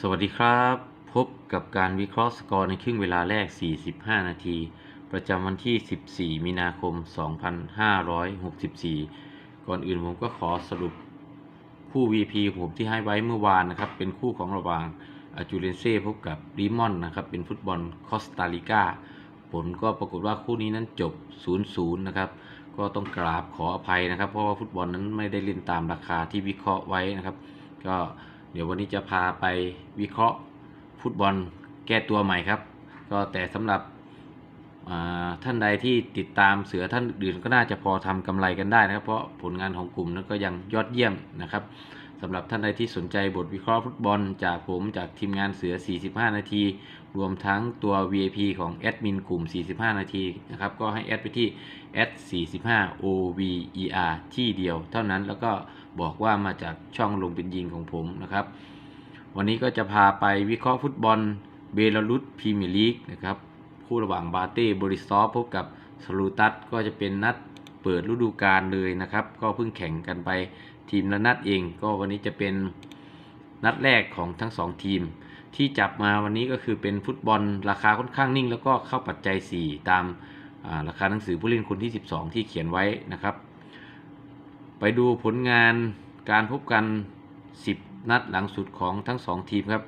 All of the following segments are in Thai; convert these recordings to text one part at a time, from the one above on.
สวัสดีครับ พบกับการวิเคราะห์สกอร์ในครึ่งเวลาแรก 45 นาที ประจำวันที่ 14 มีนาคม 2564 ก่อนอื่นผมก็ขอสรุปคู่ VP ผมที่ให้ไว้เมื่อวานนะครับ เป็นคู่ของระหว่างอาจูเลนเซ่พบกับริมอนนะครับ เป็นฟุตบอลคอสตาริกาผลก็ปรากฏว่าคู่นี้นั้นจบ 0-0 นะครับ ก็ต้องกราบขออภัยนะครับ เพราะว่าฟุตบอลนั้นไม่ได้เล่นตามราคาที่วิเคราะห์ไว้นะครับ ก็ เดี๋ยววันนี้จะพาไปวิเคราะห์ฟุตบอลแก้ตัวใหม่ครับ ก็แต่สำหรับท่านใดที่ติดตามเสือท่านอื่นก็น่าจะพอทำกำไรกันได้นะครับ เพราะผลงานของกลุ่มนั้นก็ยังยอดเยี่ยมนะครับสำหรับท่านใดที่สนใจบทวิเคราะห์ฟุตบอล จากผมจากทีมงานเสือ 45 นาที รวมทั้งตัว VIP ของแอดมินกลุ่ม 45 นาทีนะครับ ก็ให้แอดไปที่ s 45 over ที่เดียวเท่านั้นแล้วก็ บอกว่ามาจากช่องลงเป็นยิงของผมนะครับ วันนี้ก็จะพาไปวิเคราะห์ฟุตบอลเบลารุสพรีเมียร์ลีกนะครับคู่ระหว่างบาเต้บริซอฟพบกับสลูตัสก็จะเป็นนัดเปิดฤดูกาลเลยนะครับ ก็เพิ่งแข่งกันไปทีมละนัดเอง ก็วันนี้จะเป็นนัดแรกของทั้งสองทีม ที่จับมาวันนี้ก็คือเป็นฟุตบอลราคาค่อนข้างนิ่ง แล้วก็เข้าปัจจัย 4 ตามาราคาหนังสือผู้เล่นคนที่ 12 ที่เขียนไว้นะครับ ไปดูผลงานการพบกัน 10 นัดหลังสุดของทั้ง 2 ทีมครับ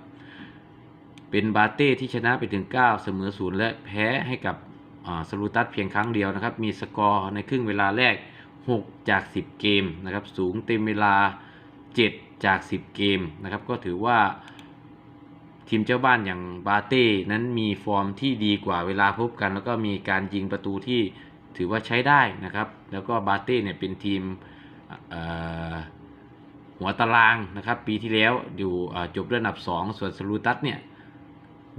เป็นบาเต้ที่ชนะไปถึง 9 เสมอ0และแพ้ให้กับอ่าสลูตัสเพียงครั้งเดียวนะครับ มีสกอร์ในครึ่งเวลาแรก 6 จาก 10 เกมนะครับ สูงเต็มเวลา 7 จาก 10 เกมนะครับ ก็ถือว่าทีมเจ้าบ้านอย่างบาเต้นั้นมีฟอร์มที่ดีกว่าเวลาพบกัน แล้วก็มีการยิงประตูที่ถือว่าใช้ได้นะครับ แล้วก็บาเต้เนี่ยเป็นทีม หัวตารางนะครับปีที่แล้วอยู่จบด้วยอันดับ 2 ส่วนสลูตัสเนี่ย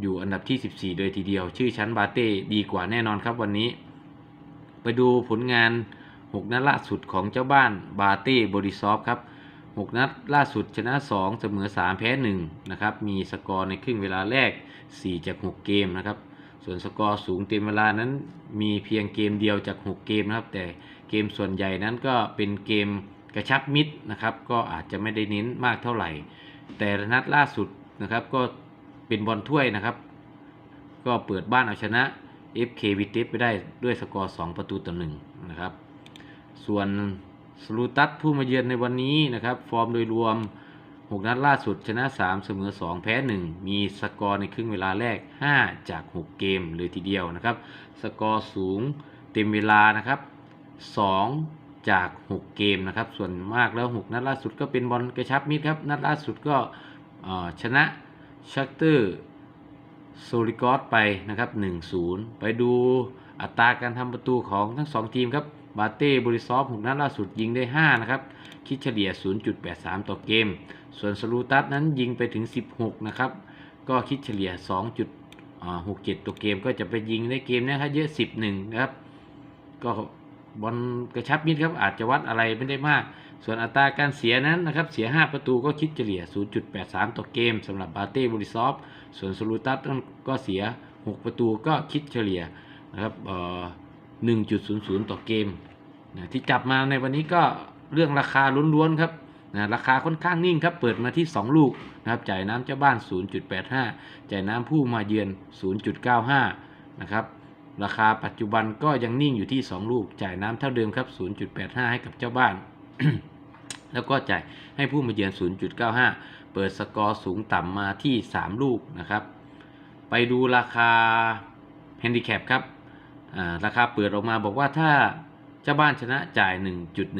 อยู่อันดับที่ 14 โดยทีเดียว ชื่อชั้นบาเต้ดีกว่าแน่นอนครับวันนี้ ไปดูผลงาน 6 นัดล่าสุดของเจ้าบ้านบาเต้บริซอฟครับ 6 นัดล่าสุดชนะ 2 เสมอ 3 แพ้ 1 นะครับ มีสกอร์ในครึ่งเวลาแรก 4 จาก 6 เกมนะครับ ส่วนสกอร์สูงเต็มเวลานั้นมีเพียงเกมเดียวจาก 6 เกมนะครับ แต่ เกมส่วนใหญ่นั้นก็เป็นเกมกระชับมิตรนะครับ ก็อาจจะไม่ได้เน้นมากเท่าไหร่ แต่นัดล่าสุดนะครับก็เป็นบอลถ้วยนะครับ ก็เปิดบ้านเอาชนะ FK v i t e s ไปได้ด้วยสกอร์ 2 ประตูต่อ1นะครับ ส่วนสลูตัสผู้มาเยือนในวันนี้นะครับ ฟอร์มโดยรวม 6 นัดล่าสุดชนะ 3 เสมอ 2 แพ้ 1 มีสกอร์ในครึ่งเวลาแรก 5 จาก 6 เกมเลยทีเดียวนะครับ สกอร์สูงเต็มเวลานะครับ 2 จาก 6 เกมนะครับ ส่วนมากแล้ว 6 นัดล่าสุดก็เป็นบอลกระชับมิตรครับ นัดล่าสุดก็ชนะชักเตอร์โซลิกอสไปนะครับ 1-0 ไปดูอัตราการทำประตูของทั้ง 2 ทีมครับ บาเต้บริซอฟ6นัดล่าสุดยิงได้ 5 นะครับ คิดเฉลี่ย 0.83 ต่อเกม ส่วนสลูตัสนั้นยิงไปถึง 16 นะครับ ก็คิดเฉลี่ย 2.67ต่อเกมก็จะไปยิงในเกมนะครับเยอะ 11 นะครับ ก็ บอลกระชับมิตรครับอาจจะวัดอะไรไม่ได้มาก ส่วนอัตราการเสียนั้นนะครับเสีย 5 ประตูก็คิดเฉลี่ย 0.83 ต่อเกมสำหรับบาเต้บริซอฟส่วนสลูตัสก็เสีย 6 ประตูก็คิดเฉลี่ยนะครับเอ่อ1.00 ต่อเกมนะที่จับมาในวันนี้ก็เรื่องราคาล้วนๆครับนะราคาค่อนข้างนิ่งครับ เปิดมาที่ 2 ลูกนะครับ จ่ายน้ำเจ้าบ้าน 0.85 จ่ายน้ำผู้มาเยือน 0.95 นะครับ ราคาปัจจุบันก็ยังนิ่งอยู่ที่ 2 ลูก จ่ายน้ำเท่าเดิมครับ 0.85 ให้กับเจ้าบ้าน แล้วก็จ่ายให้ผู้มาเยือน 0.95 เปิดสกอร์สูงต่ำมาที่ 3 ลูกนะครับ ไปดูราคาแฮนดิแคปครับอ่าราคาเปิดออกมาบอกว่าถ้าเจ้าบ้านชนะจ่าย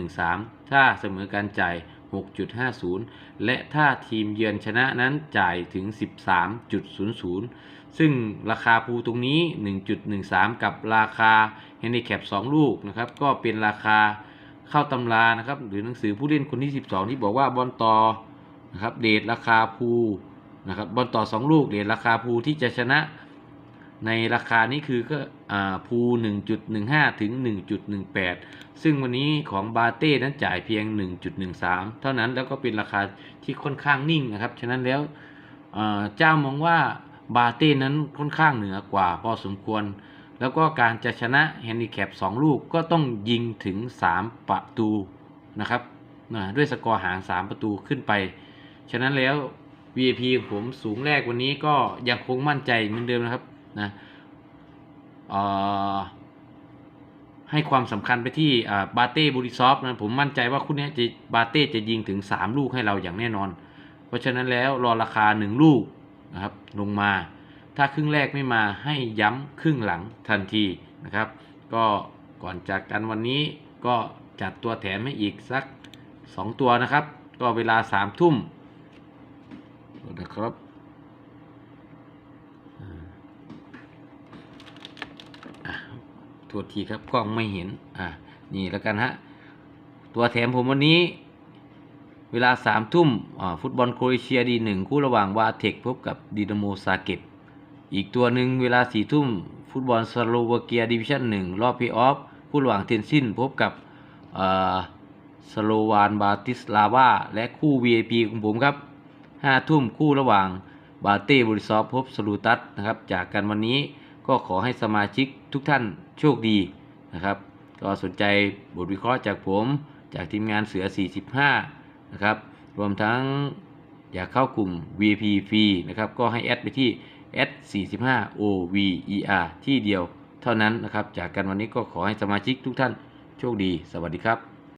1.13 ถ้าเสมอการจ่าย 6.50 และถ้าทีมเยือนชนะนั้นจ่ายถึง 13.00 ซึ่งราคาภูตรงนี้ 1.13 กับราคาแฮนดิแคป2 ลูกนะครับ ก็เป็นราคาเข้าตำรานะครับ หรือหนังสือผู้เล่นคนที่ 12 ที่บอกว่าบอลต่อนะครับเดทราคาภูนะครับบอลต่อ 2 ลูกเดทราคาภูที่จะชนะ ในราคานี้คือก็อ่าภู1.15 ถึง 1.18 ซึ่งวันนี้ของบาเต้นั้นจ่ายเพียง 1.13 เท่านั้นแล้วก็เป็นราคาที่ค่อนข้างนิ่งนะครับ ฉะนั้นแล้วเจ้ามองว่าบาเต้นั้นค่อนข้างเหนือกว่าพอสมควร แล้วก็การจะชนะแฮนดิแคป2 ลูกก็ต้องยิงถึง 3 ประตูนะครับด้วยสกอร์ห่าง 3 ประตูขึ้นไป ฉะนั้นแล้ว VIP ของผมสูงแรกวันนี้ก็ยังคงมั่นใจเหมือนเดิมนะครับ นะให้ความสำคัญไปที่บาเต้บูริซอฟนะผมมั่นใจว่าคู่นี้จะบาเต้จะยิงถึง 3 ลูกให้เราอย่างแน่นอน เพราะฉะนั้นแล้วรอราคา 1 ลูกนะครับลงมา ถ้าครึ่งแรกไม่มาให้ย้ำครึ่งหลังทันทีนะครับ ก็ก่อนจากกันวันนี้ก็จัดตัวแถมให้อีกสัก 2 ตัวนะครับ ก็เวลา3ทุ่มนะครับอ่าอะ โทษทีครับกล้องไม่เห็นอะนี่แล้วกันฮะตัวแถมผมวันนี้ เวลาสามทุ่มฟุตบอลโครเอเชียดีหนึ่งคู่ระหว่างวาเทคพบกับดีนาโมซาเก็บอีกตัวหนึ่งเวลาสี่ทุ่มฟุตบอลสโลวาเกียดิวิชั่นหนึ่งรอบเพย์ออฟคู่ระหว่างเทนซินพบกับสโลวานบาติสลาวาและคู่ VIP ของผมครับห้าทุ่มคู่ระหว่างบาเต้บริซอฟพบสลูตัสนะครับจากกันวันนี้ ก็ขอให้สมาชิกทุกท่านโชคดีนะครับ ก็สนใจบทวิเคราะห์จากผมจากทีมงานเสือ 45 นะครับ รวมทั้งอยากเข้ากลุ่ม VIP ฟรีนะครับ ก็ให้แอดไปที่ s 45 OVER ที่เดียวเท่านั้นนะครับ จากกันวันนี้ก็ขอให้สมาชิกทุกท่านโชคดี สวัสดีครับ